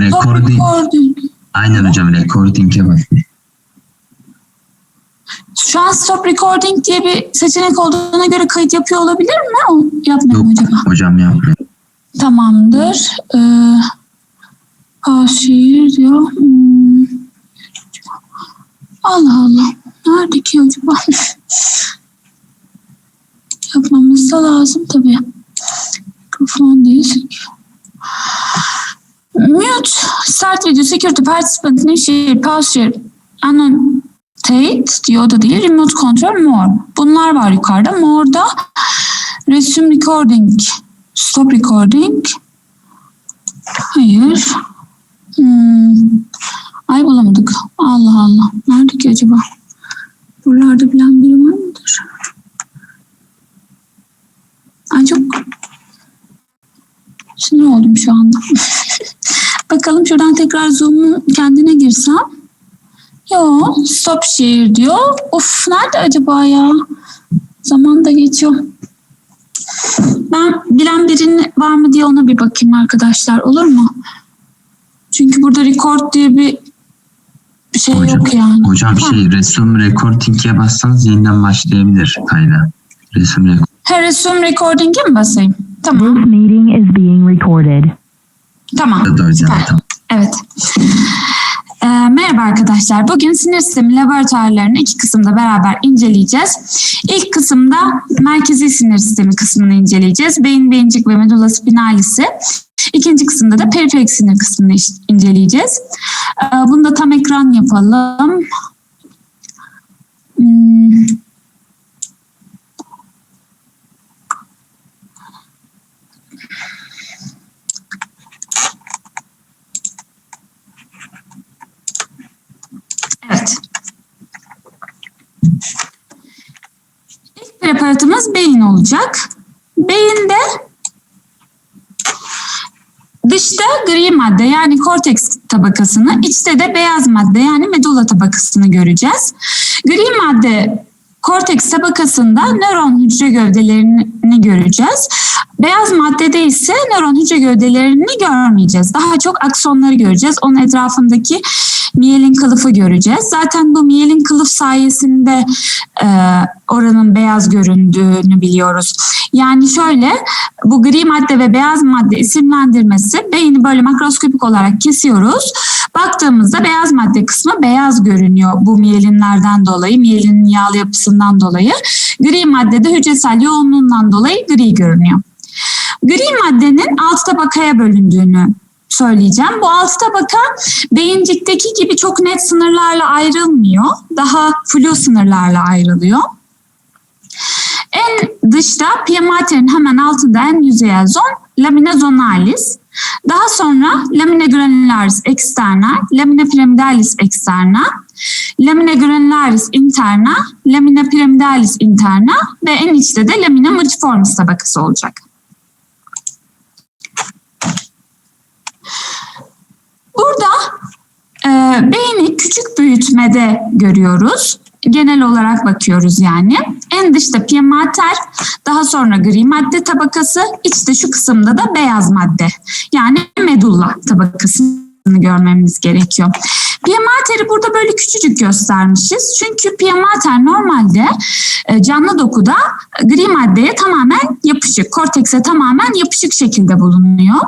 recording. Aynen hocam recording'e bas. Şu an stop recording diye bir seçenek olduğuna göre kayıt yapıyor olabilir mi? Mu Yok acaba? hocam yapmıyor. Tamamdır. Ee, Aşir diyor. Hmm. Allah Allah. Nerede ki acaba? Yapmamız da lazım tabii. Mikrofon değil. Mute. Start video. Security. Participant. Initiate. Pause share. Annotate diyor da değil. Remote control more. Bunlar var yukarıda. More'da resume recording. Stop recording. Hayır. Hmm. Ay bulamadık. Allah Allah. Nerede ki acaba? Buralarda bilen biri var mıdır? Ay çok sinir oldum şu anda. Bakalım şuradan tekrar Zoom'un kendine girsem. Yo, stop share diyor. Of nerede acaba ya? Zaman da geçiyor. Ben bilen birinin var mı diye ona bir bakayım arkadaşlar olur mu? Çünkü burada record diye bir bir şey Hocam, yok yani. hocam Ha. şey resume recording'e bassanız yeniden başlayabilir kayda. Resume recording. Ha, resume recording'e mi basayım? Tamam. This meeting is being recorded. Tamam. da hocam. Tamam. Arkadaşlar. Bugün sinir sistemi laboratuvarlarını iki kısımda beraber inceleyeceğiz. İlk kısımda merkezi sinir sistemi kısmını inceleyeceğiz. Beyin, beyincik ve medulla spinalisi. İkinci kısımda da periferik sinir kısmını inceleyeceğiz. Ee, bunu da tam ekran yapalım. İlk preparatımız beyin olacak. Beyinde dışta gri madde yani korteks tabakasını, içte de beyaz madde yani medulla tabakasını göreceğiz. Gri madde korteks tabakasında nöron hücre gövdelerini göreceğiz. Beyaz maddede ise nöron hücre gövdelerini görmeyeceğiz. Daha çok aksonları göreceğiz. Onun etrafındaki miyelin kılıfı göreceğiz. Zaten bu miyelin kılıf sayesinde e, oranın beyaz göründüğünü biliyoruz. Yani şöyle bu gri madde ve beyaz madde isimlendirmesi beyni böyle makroskopik olarak kesiyoruz. Baktığımızda beyaz madde kısmı beyaz görünüyor bu miyelinlerden dolayı, miyelinin yağlı yapısından dolayı. Gri madde de hücresel yoğunluğundan dolayı gri görünüyor. Gri maddenin alt tabakaya bölündüğünü söyleyeceğim. Bu alt tabaka beyincikteki gibi çok net sınırlarla ayrılmıyor. Daha flu sınırlarla ayrılıyor. En dışta pia mater'in hemen altında en yüzeyel zon lamina zonalis. Daha sonra lamina granularis externa, lamina piramidalis externa, lamina granularis interna, lamina piramidalis interna ve en içte de lamina multiformis tabakası olacak. Burada e, beyni küçük büyütmede görüyoruz. Genel olarak bakıyoruz yani. En dışta pia mater, daha sonra gri madde tabakası, içte şu kısımda da beyaz madde. Yani medulla tabakasını görmemiz gerekiyor. Pia mater'i burada böyle küçücük göstermişiz. Çünkü pia mater normalde e, canlı dokuda gri maddeye tamamen yapışık, kortekse tamamen yapışık şekilde bulunuyor.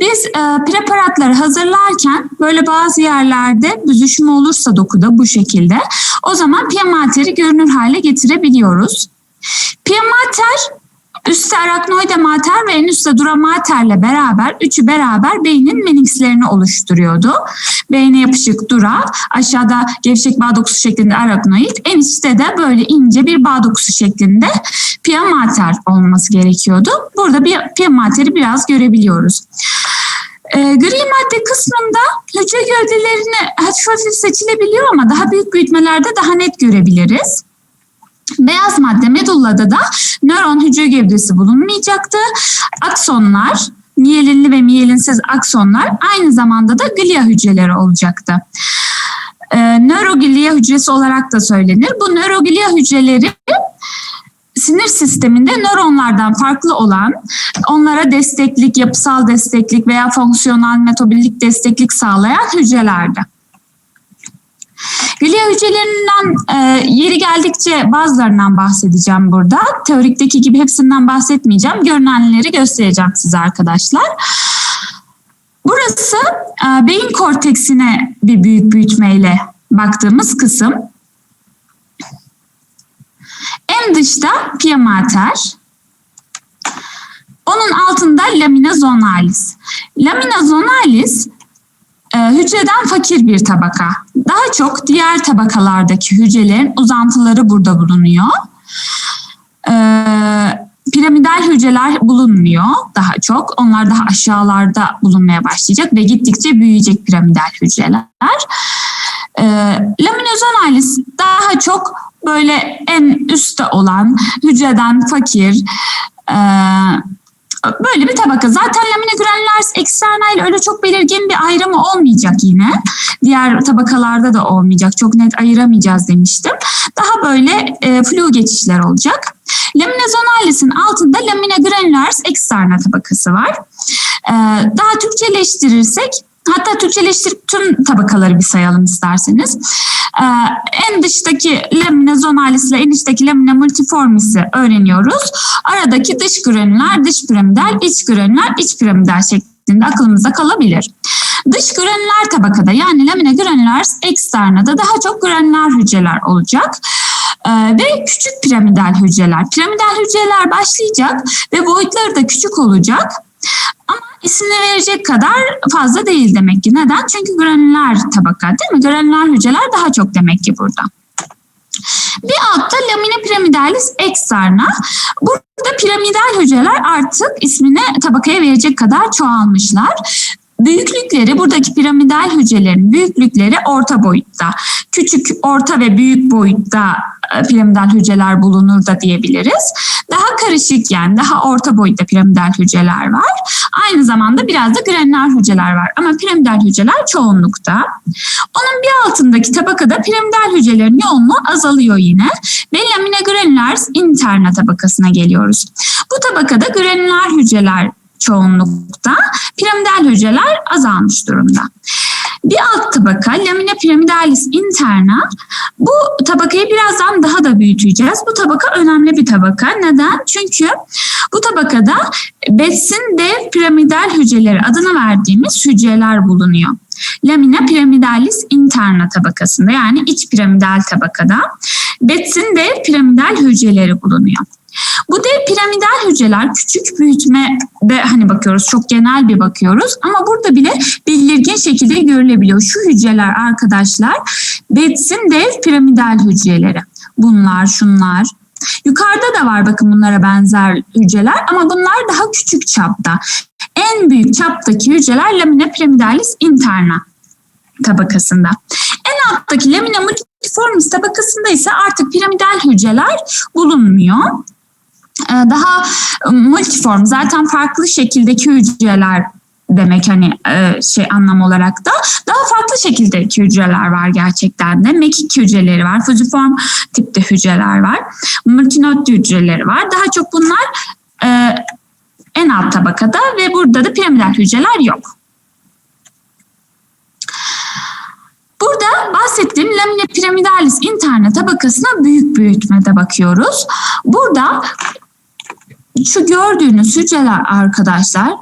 Biz e, preparatları hazırlarken böyle bazı yerlerde büzüşme olursa dokuda bu şekilde o zaman pia mater'i görünür hale getirebiliyoruz. Pia üstte araknoide mater ve en üstte dura materle beraber üçü beraber beynin menikslerini oluşturuyordu. Beyne yapışık dura, aşağıda gevşek bağ dokusu şeklinde araknoid, en içte de böyle ince bir bağ dokusu şeklinde pia mater olması gerekiyordu. Burada bir pia materi biraz görebiliyoruz. E, gri madde kısmında hücre gövdelerini hafif hafif seçilebiliyor ama daha büyük büyütmelerde daha net görebiliriz. Beyaz madde medullada da nöron hücre gövdesi bulunmayacaktı. Aksonlar, miyelinli ve miyelinsiz aksonlar aynı zamanda da glia hücreleri olacaktı. Ee, nöroglia hücresi olarak da söylenir. Bu nöroglia hücreleri sinir sisteminde nöronlardan farklı olan, onlara desteklik, yapısal desteklik veya fonksiyonel metabolik desteklik sağlayan hücrelerdi. Glia hücrelerinden e, yeri geldikçe bazılarından bahsedeceğim burada. Teorikteki gibi hepsinden bahsetmeyeceğim. Görünenleri göstereceğim size arkadaşlar. Burası e, beyin korteksine bir büyük büyütmeyle baktığımız kısım. En dışta pia mater. Onun altında lamina zonalis. Lamina zonalis hücreden fakir bir tabaka. Daha çok diğer tabakalardaki hücrelerin uzantıları burada bulunuyor. E, piramidal hücreler bulunmuyor daha çok. Onlar daha aşağılarda bulunmaya başlayacak ve gittikçe büyüyecek piramidal hücreler. E, Laminozonalis daha çok böyle en üstte olan hücreden fakir, e, böyle bir tabaka. Zaten lamina granulars external öyle çok belirgin bir ayrımı olmayacak yine. Diğer tabakalarda da olmayacak. Çok net ayıramayacağız demiştim. Daha böyle e, flu geçişler olacak. Lamina zonalis'in altında lamina granulars externa tabakası var. E, daha Türkçeleştirirsek Hatta Türkçeleştirip tüm tabakaları bir sayalım isterseniz. Ee, en dıştaki lamina zonalis ile en içteki lamina multiformis'i öğreniyoruz. Aradaki dış granüler, dış piramidal, iç granüler, iç piramidal şeklinde aklımızda kalabilir. Dış granüler tabakada yani lamina granulars externa'da daha çok granüler hücreler olacak. Ee, ve küçük piramidal hücreler. Piramidal hücreler başlayacak ve boyutları da küçük olacak. Ama ismini verecek kadar fazla değil demek ki. Neden? Çünkü granüler tabaka değil mi? Granüler hücreler daha çok demek ki burada. Bir altta lamina piramidalis externa. Burada piramidal hücreler artık ismini tabakaya verecek kadar çoğalmışlar. Büyüklükleri buradaki piramidal hücrelerin büyüklükleri orta boyutta. Küçük, orta ve büyük boyutta e, piramidal hücreler bulunur da diyebiliriz. Daha karışık yani daha orta boyutta piramidal hücreler var. Aynı zamanda biraz da granüler hücreler var ama piramidal hücreler çoğunlukta. Onun bir altındaki tabakada piramidal hücrelerin yoğunluğu azalıyor yine ve lamina granulars interna tabakasına geliyoruz. Bu tabakada granüler hücreler çoğunlukta, piramidal hücreler azalmış durumda. Bir alt tabaka lamina piramidalis interna. Bu tabakayı birazdan daha da büyüteceğiz. Bu tabaka önemli bir tabaka. Neden? Çünkü bu tabakada besin dev piramidal hücreleri adını verdiğimiz hücreler bulunuyor. Lamina piramidalis interna tabakasında yani iç piramidal tabakada besin dev piramidal hücreleri bulunuyor. Bu dev piramidal hücreler küçük büyütme de hani bakıyoruz çok genel bir bakıyoruz ama burada bile belirgin şekilde görülebiliyor. Şu hücreler arkadaşlar Betts'in dev piramidal hücreleri. Bunlar şunlar. Yukarıda da var bakın bunlara benzer hücreler ama bunlar daha küçük çapta. En büyük çaptaki hücreler lamina piramidalis interna tabakasında. En alttaki lamina multiformis tabakasında ise artık piramidal hücreler bulunmuyor. Ee, daha multiform zaten farklı şekildeki hücreler demek hani e, şey anlam olarak da daha farklı şekildeki hücreler var gerçekten de. Mekik hücreleri var, fusiform tipte hücreler var, multinot hücreleri var. Daha çok bunlar e, en alt tabakada ve burada da piramidal hücreler yok. Burada bahsettiğim lamina piramidalis interna tabakasına büyük büyütmede bakıyoruz. Burada şu gördüğünüz hücreler arkadaşlar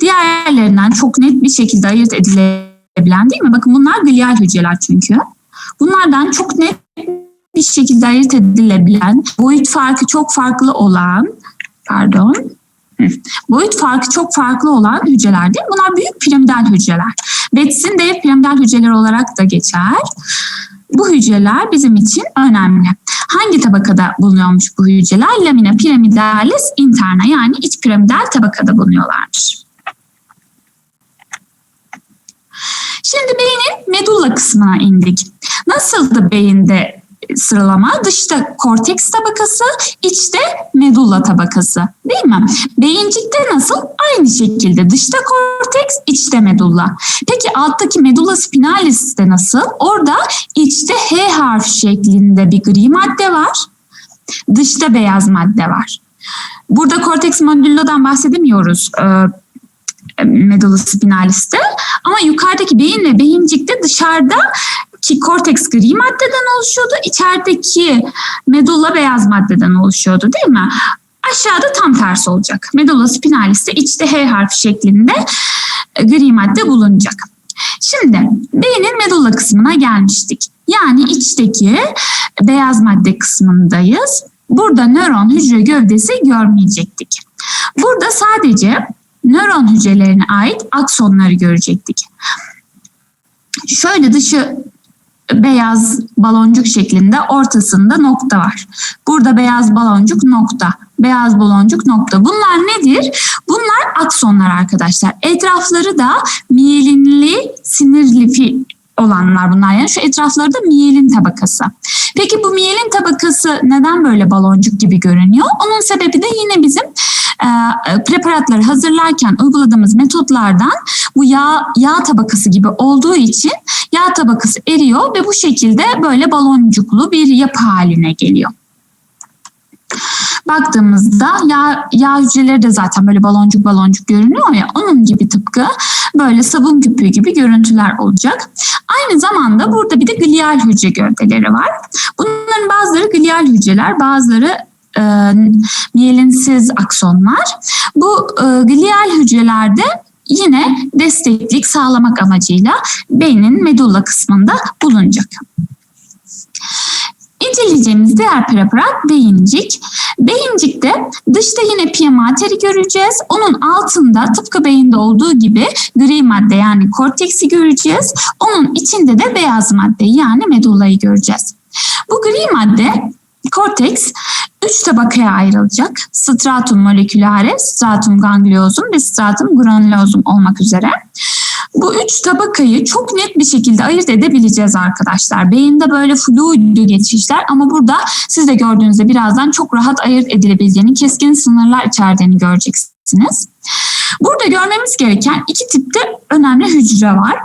diğerlerinden çok net bir şekilde ayırt edilebilen değil mi? Bakın bunlar glial hücreler çünkü. Bunlardan çok net bir şekilde ayırt edilebilen, boyut farkı çok farklı olan, pardon, boyut farkı çok farklı olan hücreler değil mi? Bunlar büyük piramidal hücreler. Betts'in dev piramidal hücreler olarak da geçer. Bu hücreler bizim için önemli. Hangi tabakada bulunuyormuş bu hücreler? Lamina piramidalis interna yani iç piramidal tabakada bulunuyorlarmış. Şimdi beynin medulla kısmına indik. Nasıldı beyinde sıralama? Dışta korteks tabakası, içte medulla tabakası. Değil mi? Beyincikte nasıl? Aynı şekilde. Dışta korteks, içte medulla. Peki alttaki medulla spinalis'te nasıl? Orada içte H harf şeklinde bir gri madde var. Dışta beyaz madde var. Burada korteks modullodan bahsedemiyoruz e, medulla spinalis'te. Ama yukarıdaki beyin ve beyincikte dışarıda ki korteks gri maddeden oluşuyordu. İçerideki medulla beyaz maddeden oluşuyordu değil mi? Aşağıda tam tersi olacak. Medulla spinalis'te içte H harfi şeklinde e, gri madde bulunacak. Şimdi beynin medulla kısmına gelmiştik. Yani içteki beyaz madde kısmındayız. Burada nöron hücre gövdesi görmeyecektik. Burada sadece nöron hücrelerine ait aksonları görecektik. Şöyle dışı beyaz baloncuk şeklinde ortasında nokta var. Burada beyaz baloncuk nokta, beyaz baloncuk nokta. Bunlar nedir? Bunlar aksonlar arkadaşlar. Etrafları da miyelinli, sinirli olanlar bunlar. Yani şu etrafları da miyelin tabakası. Peki bu miyelin tabakası neden böyle baloncuk gibi görünüyor? Onun sebebi de yine bizim e, preparatları hazırlarken uyguladığımız metotlardan bu yağ, yağ tabakası gibi olduğu için yağ tabakası eriyor ve bu şekilde böyle baloncuklu bir yapı haline geliyor. Baktığımızda yağ, yağ hücreleri de zaten böyle baloncuk baloncuk görünüyor ya onun gibi tıpkı böyle sabun küpü gibi görüntüler olacak. Aynı zamanda burada bir de glial hücre gövdeleri var. Bunların bazıları glial hücreler, bazıları e, miyelinsiz aksonlar. Bu e, glial hücrelerde yine desteklik sağlamak amacıyla beynin medulla kısmında bulunacak. İnceleyeceğimiz diğer preparat beyincik. Beyincikte dışta yine pia materi göreceğiz. Onun altında tıpkı beyinde olduğu gibi gri madde yani korteksi göreceğiz. Onun içinde de beyaz madde yani medullayı göreceğiz. Bu gri madde korteks üç tabakaya ayrılacak. Stratum molekülare, stratum gangliosum ve stratum granulosum olmak üzere. Bu üç tabakayı çok net bir şekilde ayırt edebileceğiz arkadaşlar. Beyinde böyle fluid geçişler ama burada siz de gördüğünüzde birazdan çok rahat ayırt edilebildiğini, keskin sınırlar içerdiğini göreceksiniz. Burada görmemiz gereken iki tipte önemli hücre var.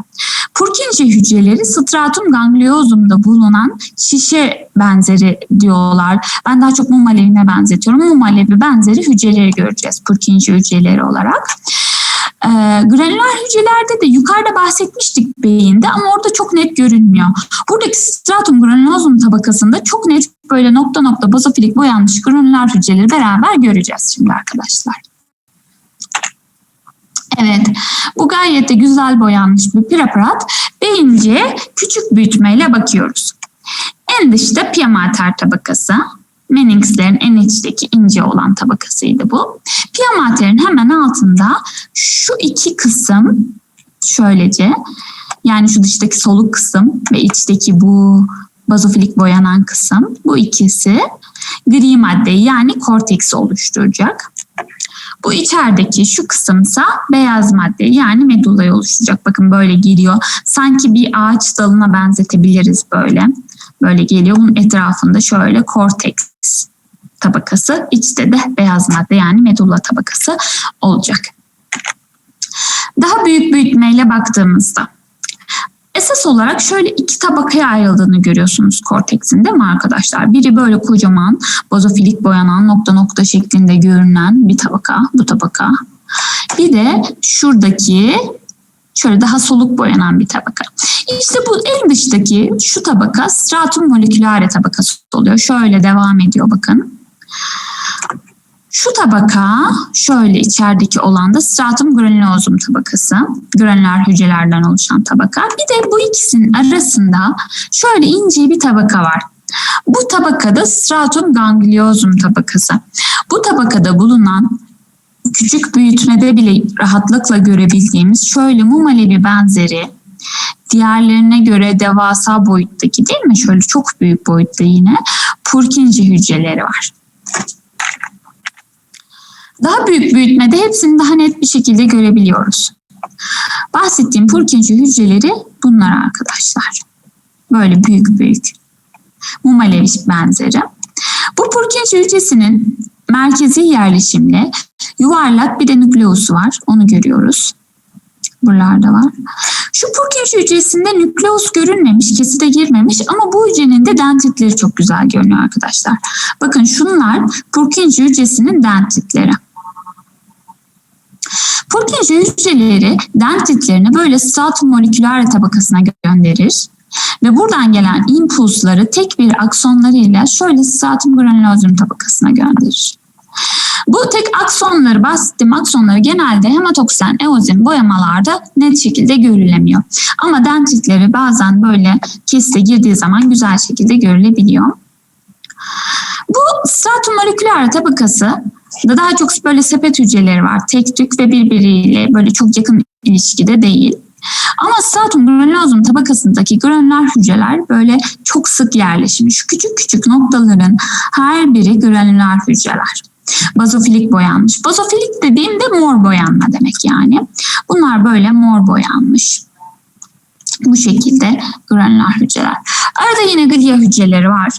Purkinje hücreleri stratum gangliosum'da bulunan şişe benzeri diyorlar. Ben daha çok mum alevine benzetiyorum. Mum alevi benzeri hücreleri göreceğiz Purkinje hücreleri olarak. Ee, granüler hücrelerde de yukarıda bahsetmiştik beyinde ama orada çok net görünmüyor. Buradaki stratum granulosum tabakasında çok net böyle nokta nokta bazofilik boyanmış granüler hücreleri beraber göreceğiz şimdi arkadaşlar. Evet, bu gayet de güzel boyanmış bir preparat. Beyince küçük büyütmeyle bakıyoruz. En dışta pia mater tabakası, meninxlerin en içteki ince olan tabakasıydı bu. Pia mater'in hemen altında şu iki kısım şöylece yani şu dıştaki soluk kısım ve içteki bu bazofilik boyanan kısım bu ikisi gri madde yani korteksi oluşturacak. Bu içerideki şu kısımsa beyaz madde yani medullayı oluşturacak. Bakın böyle geliyor. Sanki bir ağaç dalına benzetebiliriz böyle. Böyle geliyor. Bunun etrafında şöyle korteks tabakası, içte de beyaz madde yani medulla tabakası olacak. Daha büyük büyütmeyle baktığımızda Esas olarak şöyle iki tabakaya ayrıldığını görüyorsunuz korteksin değil mi arkadaşlar? Biri böyle kocaman bazofilik boyanan nokta nokta şeklinde görünen bir tabaka, bu tabaka. Bir de şuradaki şöyle daha soluk boyanan bir tabaka. İşte bu en dıştaki şu tabaka stratum molekülare tabakası oluyor. Şöyle devam ediyor bakın. Şu tabaka şöyle içerideki olan da stratum granulosum tabakası. Granüler hücrelerden oluşan tabaka. Bir de bu ikisinin arasında şöyle ince bir tabaka var. Bu tabakada stratum gangliosum tabakası. Bu tabakada bulunan küçük büyütmede bile rahatlıkla görebildiğimiz şöyle mum alevi benzeri diğerlerine göre devasa boyuttaki değil mi? Şöyle çok büyük boyutta yine Purkinje hücreleri var. Daha büyük büyütmede hepsini daha net bir şekilde görebiliyoruz. Bahsettiğim Purkinje hücreleri bunlar arkadaşlar. Böyle büyük büyük. Mum alevi benzeri. Bu Purkinje hücresinin merkezi yerleşimli yuvarlak bir de nükleosu var. Onu görüyoruz. Buralarda var. Şu Purkinje hücresinde nükleus görünmemiş, keside girmemiş ama bu hücrenin de dendritleri çok güzel görünüyor arkadaşlar. Bakın şunlar Purkinje hücresinin dendritleri. Purkinje hücreleri dendritlerini böyle stratum moleküler tabakasına gönderir ve buradan gelen impulsları tek bir aksonlarıyla şöyle stratum granulozum tabakasına gönderir. Bu tek aksonları, bahsettiğim aksonları genelde hematoksen, eozin boyamalarda net şekilde görülemiyor. Ama dendritleri bazen böyle kesite girdiği zaman güzel şekilde görülebiliyor. Bu stratum moleküler tabakası da daha çok böyle sepet hücreleri var. Tek tük ve birbiriyle böyle çok yakın ilişkide değil. Ama stratum granulozum tabakasındaki granüler hücreler böyle çok sık yerleşmiş. Küçük küçük noktaların her biri granüler hücreler. Bazofilik boyanmış. Bazofilik dediğimde mor boyanma demek yani. Bunlar böyle mor boyanmış. Bu şekilde granüler hücreler. Arada yine glia hücreleri var.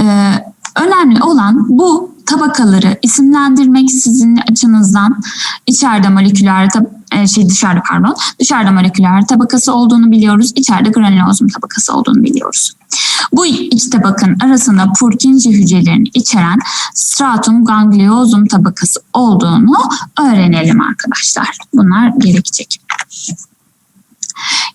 Ee, önemli olan bu tabakaları isimlendirmek sizin açınızdan içeride moleküler e, şey dışarıda pardon dışarıda moleküler tabakası olduğunu biliyoruz. içeride granulozum tabakası olduğunu biliyoruz. Bu iki tabakın arasında Purkinje hücrelerini içeren stratum gangliosum tabakası olduğunu öğrenelim arkadaşlar. Bunlar gerekecek.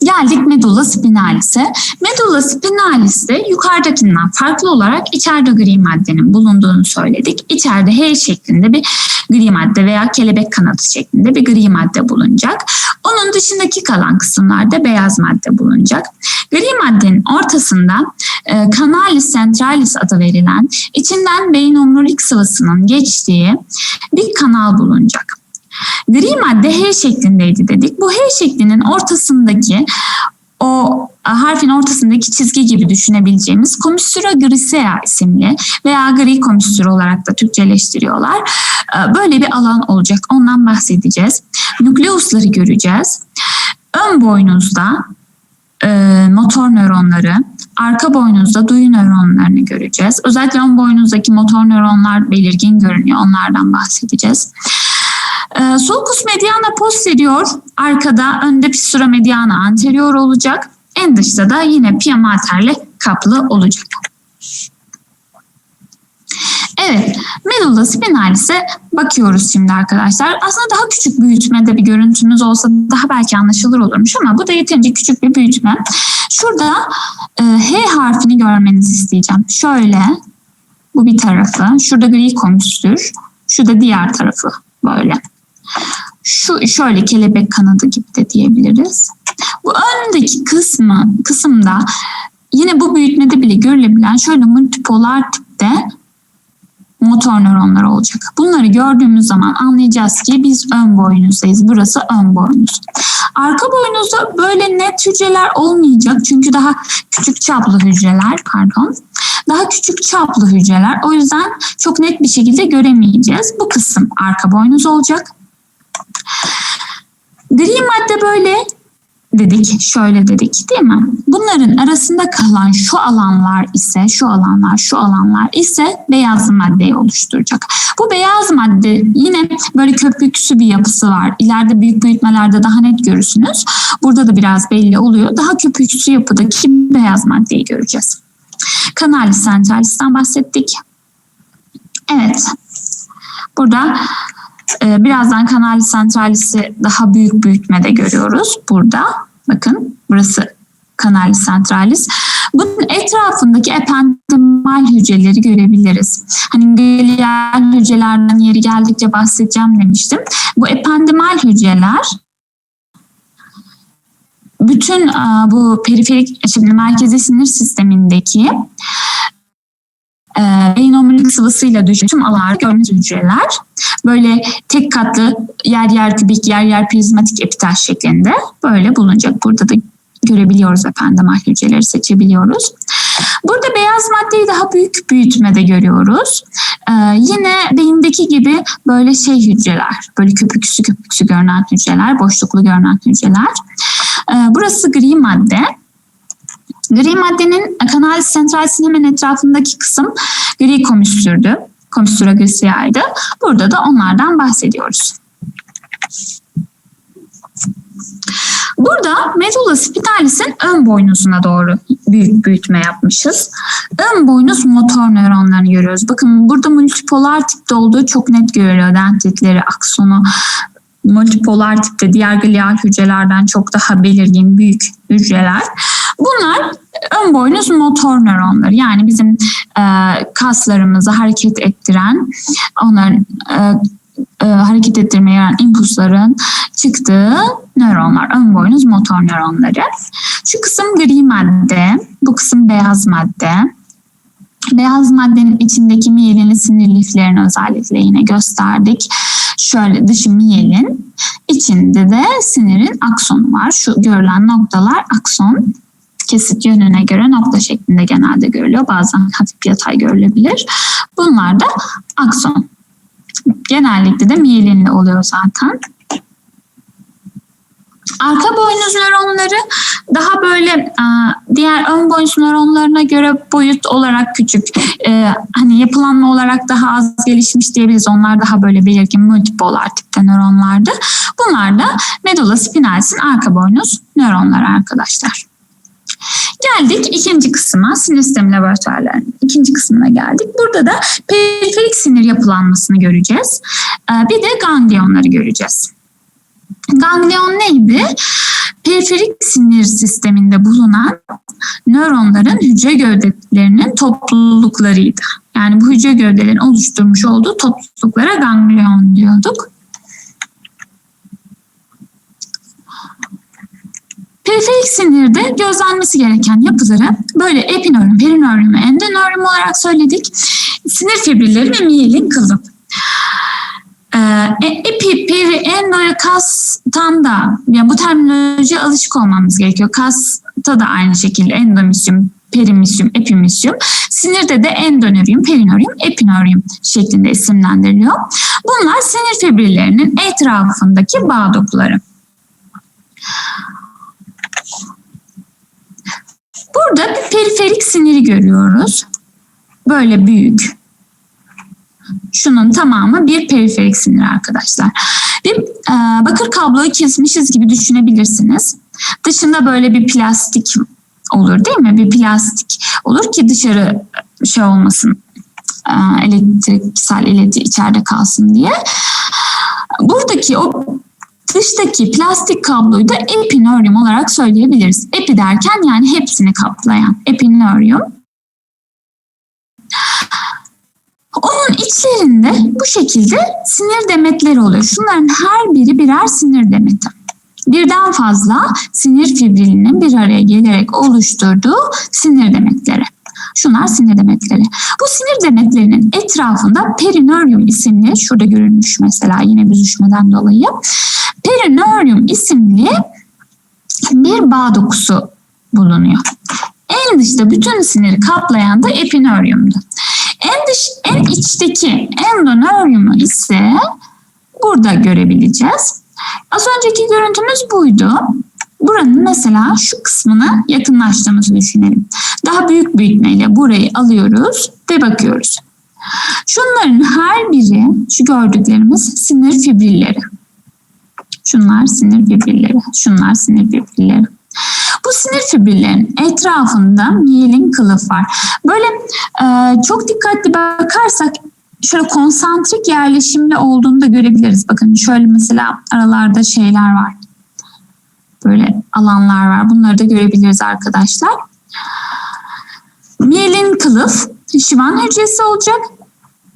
Geldik medulla spinalis'e. Medulla spinalis'te yukarıdakinden farklı olarak içeride gri maddenin bulunduğunu söyledik. İçeride H şeklinde bir gri madde veya kelebek kanadı şeklinde bir gri madde bulunacak. Onun dışındaki kalan kısımlarda beyaz madde bulunacak. Gri maddenin ortasında e, canalis centralis adı verilen içinden beyin omurilik sıvısının geçtiği bir kanal bulunacak. Gri madde H şeklindeydi dedik. Bu H şeklinin ortasındaki o harfin ortasındaki çizgi gibi düşünebileceğimiz komüstüra grisea isimli veya gri komüstür olarak da Türkçeleştiriyorlar. Böyle bir alan olacak. Ondan bahsedeceğiz. Nükleusları göreceğiz. Ön boynuzda e, motor nöronları, arka boynuzda duyu nöronlarını göreceğiz. Özellikle ön boynuzdaki motor nöronlar belirgin görünüyor. Onlardan bahsedeceğiz. Ee, sulcus mediana posterior arkada, önde pistula mediana anterior olacak. En dışta da yine pia materle kaplı olacak. Evet, medulla spinalis'e bakıyoruz şimdi arkadaşlar. Aslında daha küçük büyütmede bir görüntümüz olsa daha belki anlaşılır olurmuş ama bu da yeterince küçük bir büyütme. Şurada e, H harfini görmenizi isteyeceğim. Şöyle, bu bir tarafı. Şurada gri komüstür. Şu diğer tarafı böyle. Şu şöyle kelebek kanadı gibi de diyebiliriz. Bu öndeki kısmı kısımda yine bu büyütmede bile görülebilen şöyle multipolar tipte motor nöronlar olacak. Bunları gördüğümüz zaman anlayacağız ki biz ön boynuzdayız. Burası ön boynuz. Arka boynuzda böyle net hücreler olmayacak. Çünkü daha küçük çaplı hücreler pardon. Daha küçük çaplı hücreler. O yüzden çok net bir şekilde göremeyeceğiz. Bu kısım arka boynuz olacak. Gri madde böyle dedik, şöyle dedik değil mi? Bunların arasında kalan şu alanlar ise, şu alanlar, şu alanlar ise beyaz maddeyi oluşturacak. Bu beyaz madde yine böyle köpüksü bir yapısı var. İleride büyük büyütmelerde daha net görürsünüz. Burada da biraz belli oluyor. Daha köpüksü yapıdaki beyaz maddeyi göreceğiz. Canalis centralis'ten bahsettik. Evet. Burada ee, birazdan Canalis centralis'i daha büyük büyütmede görüyoruz. Burada bakın burası Canalis centralis. Bunun etrafındaki ependimal hücreleri görebiliriz. Hani glial hücrelerden yeri geldikçe bahsedeceğim demiştim. Bu ependimal hücreler bütün bu periferik, şimdi merkezi sinir sistemindeki e, beyin omurilik sıvısıyla düşen tüm alanlar gördüğünüz hücreler böyle tek katlı yer yer kübik yer yer prizmatik epitel şeklinde böyle bulunacak. Burada da görebiliyoruz ependimal hücreleri seçebiliyoruz. Burada beyaz maddeyi daha büyük büyütmede görüyoruz. Ee, yine beyindeki gibi böyle şey hücreler, böyle köpüksü köpüksü görünen hücreler, boşluklu görünen hücreler. Ee, burası gri madde. Gri maddenin kanal sentralsin hemen etrafındaki kısım gri komüstürdü. Komüstüra grisiyaydı. Burada da onlardan bahsediyoruz. Burada medulla spinalis'in ön boynuzuna doğru büyük büyütme yapmışız. Ön boynuz motor nöronlarını görüyoruz. Bakın burada multipolar tipte olduğu çok net görülüyor. Dendritleri, aksonu, multipolar tipte diğer glial hücrelerden çok daha belirgin büyük hücreler. Bunlar ön boynuz motor nöronları yani bizim e, kaslarımızı hareket ettiren, onların e, e, hareket ettirmeye yarayan impulsların çıktığı nöronlar, ön boynuz motor nöronları. Şu kısım gri madde, bu kısım beyaz madde. Beyaz maddenin içindeki miyelinli sinir liflerini özellikle yine gösterdik. Şöyle dışı miyelin, içinde de sinirin aksonu var. Şu görülen noktalar akson. Kesit yönüne göre nokta şeklinde genelde görülüyor. Bazen hafif yatay görülebilir. Bunlar da akson. Genellikle de miyelinli oluyor zaten. Arka boynuz nöronları daha böyle e, diğer ön boynuz nöronlarına göre boyut olarak küçük. E, hani yapılanma olarak daha az gelişmiş diyebiliriz. Onlar daha böyle belirgin multipolar tipte nöronlardı. Bunlar da medulla spinalis'in arka boynuz nöronları arkadaşlar. Geldik ikinci kısma, sinir sistemi laboratuvarlarının ikinci kısmına geldik. Burada da periferik sinir yapılanmasını göreceğiz. Ee, Bir de ganglionları göreceğiz. Ganglion neydi? Periferik sinir sisteminde bulunan nöronların hücre gövdelerinin topluluklarıydı. Yani bu hücre gövdelerin oluşturmuş olduğu topluluklara ganglion diyorduk. Periferik sinirde gözlenmesi gereken yapıları böyle epinöryum, perinöryum, endonöryum olarak söyledik. Sinir fibrilleri ve miyelin kılıf. Ee, e, epi, peri, endo ve kastan da yani bu terminolojiye alışık olmamız gerekiyor. Kasta da aynı şekilde endomisyum, perimisyum, epimisyum. Sinirde de endonöryum, perinöryum, epinöryum şeklinde isimlendiriliyor. Bunlar sinir fibrillerinin etrafındaki bağ dokuları. Burada bir periferik siniri görüyoruz. Böyle büyük. Şunun tamamı bir periferik sinir arkadaşlar. Bir e, bakır kabloyu kesmişiz gibi düşünebilirsiniz. Dışında böyle bir plastik olur değil mi? Bir plastik olur ki dışarı şey olmasın e, elektriksel ileti içeride kalsın diye. Buradaki o dıştaki plastik kabloyu da epinöryum olarak söyleyebiliriz. Epi derken yani hepsini kaplayan epinöryum. Onun içlerinde bu şekilde sinir demetleri oluyor. Şunların her biri birer sinir demeti. Birden fazla sinir fibrilinin bir araya gelerek oluşturduğu sinir demetleri. Şunlar sinir demetleri. Bu sinir demetlerinin etrafında perinöryum isimli, şurada görülmüş mesela yine büzüşmeden dolayı, perinöryum isimli bir bağ dokusu bulunuyor. En dışta bütün siniri kaplayan da epinöryumdu. En dış, en içteki endonöryumu ise burada görebileceğiz. Az önceki görüntümüz buydu. Buranın mesela şu kısmını yakınlaştığımızı düşünelim. Daha büyük büyütmeyle burayı alıyoruz ve bakıyoruz. Şunların her biri, şu gördüklerimiz sinir fibrilleri. Şunlar sinir fibrilleri, şunlar sinir fibrilleri. Bu sinir fibrillerin etrafında miyelin kılıf var. Böyle e, çok dikkatli bakarsak şöyle konsantrik yerleşimli olduğunu da görebiliriz. Bakın şöyle mesela aralarda şeyler var. Böyle alanlar var. Bunları da görebiliriz arkadaşlar. Miyelin kılıf şivan hücresi olacak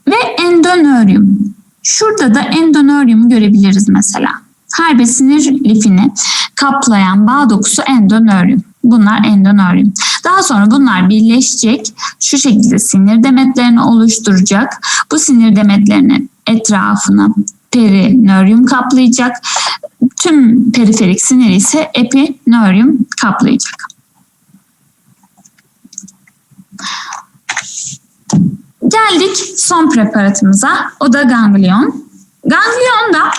ve endonöryum. Şurada da endonöryumu görebiliriz mesela. Her bir sinir lifini kaplayan bağ dokusu endonöryum. Bunlar endonöryum. Daha sonra bunlar birleşecek. Şu şekilde sinir demetlerini oluşturacak. Bu sinir demetlerinin etrafını perinöryum kaplayacak. Tüm periferik sinir ise epinöryum kaplayacak. Geldik son preparatımıza. O da ganglion. Ganglion da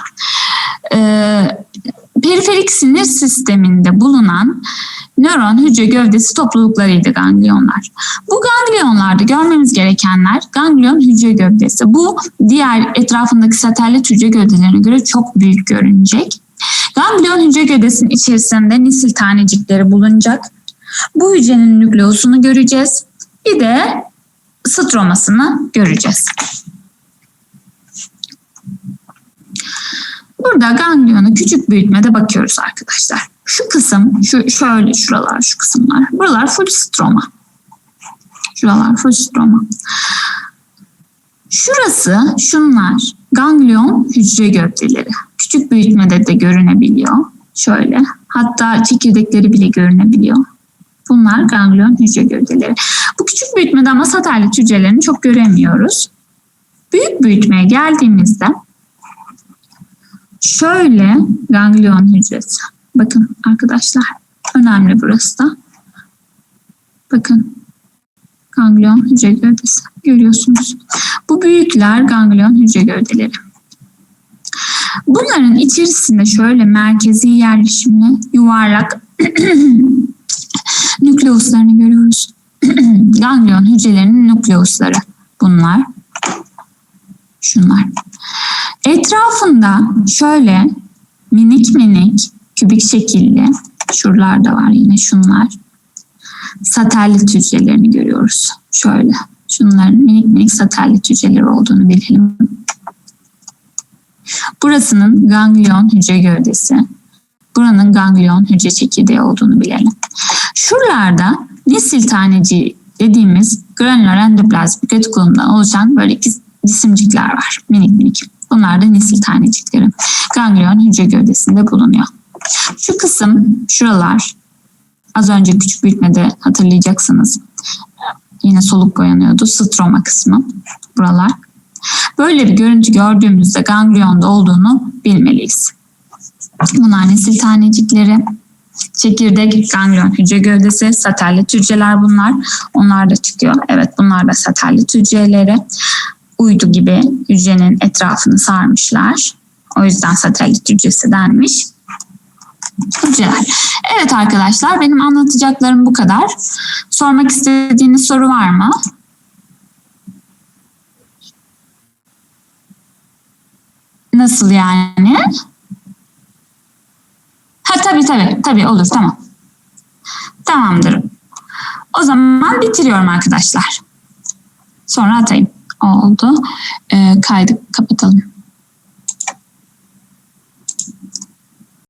e, periferik sinir sisteminde bulunan nöron hücre gövdesi topluluklarıydı ganglionlar. Bu ganglionlarda görmemiz gerekenler ganglion hücre gövdesi. Bu diğer etrafındaki satelit hücre gövdelerine göre çok büyük görünecek. Ganglion hücre gövdesinin içerisinde nisil tanecikleri bulunacak. Bu hücrenin nükleusunu göreceğiz. Bir de stromasını göreceğiz. Burada gangliyonu küçük büyütmede bakıyoruz arkadaşlar. Şu kısım, şu şöyle şuralar, şu kısımlar. Buralar full stroma. Şuralar full stroma. Şurası, şunlar ganglion hücre gövdeleri. Küçük büyütmede de görünebiliyor. Şöyle. Hatta çekirdekleri bile görünebiliyor. Bunlar ganglion hücre gövdeleri. Bu küçük büyütmede ama satelit hücrelerini çok göremiyoruz. Büyük büyütmeye geldiğimizde şöyle ganglion hücresi. Bakın arkadaşlar önemli burası da. Bakın ganglion hücre gövdesi görüyorsunuz. Bu büyükler ganglion hücre gövdeleri. Bunların içerisinde şöyle merkezi yerleşimli yuvarlak nükleuslarını görüyoruz. ganglion hücrelerinin nükleusları bunlar. Şunlar. Etrafında şöyle minik minik kübik şekilli şuralarda var yine şunlar. Satelit hücrelerini görüyoruz. Şöyle. Şunların minik minik satelit hücreleri olduğunu bilelim. Burasının ganglion hücre gövdesi. Buranın ganglion hücre çekirdeği olduğunu bilelim. Şuralarda nisil taneci dediğimiz granüler endoplazmik retikulumdan oluşan böyle iki cisimcikler var. Minik minik. Bunlar da nisil tanecikleri. Ganglion hücre gövdesinde bulunuyor. Şu kısım, şuralar az önce küçük büyütmede hatırlayacaksınız. Yine soluk boyanıyordu. Stroma kısmı. Buralar. Böyle bir görüntü gördüğümüzde ganglionda olduğunu bilmeliyiz. Bunlar nesil tanecikleri. Çekirdek, ganglion hücre gövdesi, satelit hücreler bunlar. Onlar da çıkıyor. Evet bunlar da satelit hücreleri. Uydu gibi hücrenin etrafını sarmışlar. O yüzden satelit hücresi denmiş. Hücreler. Evet arkadaşlar benim anlatacaklarım bu kadar. Sormak istediğiniz soru var mı? Nasıl yani? Ha tabii tabii tabii olur tamam. Tamamdır. O zaman bitiriyorum arkadaşlar. Sonra atayım. Oldu. Ee, kaydı kapatalım.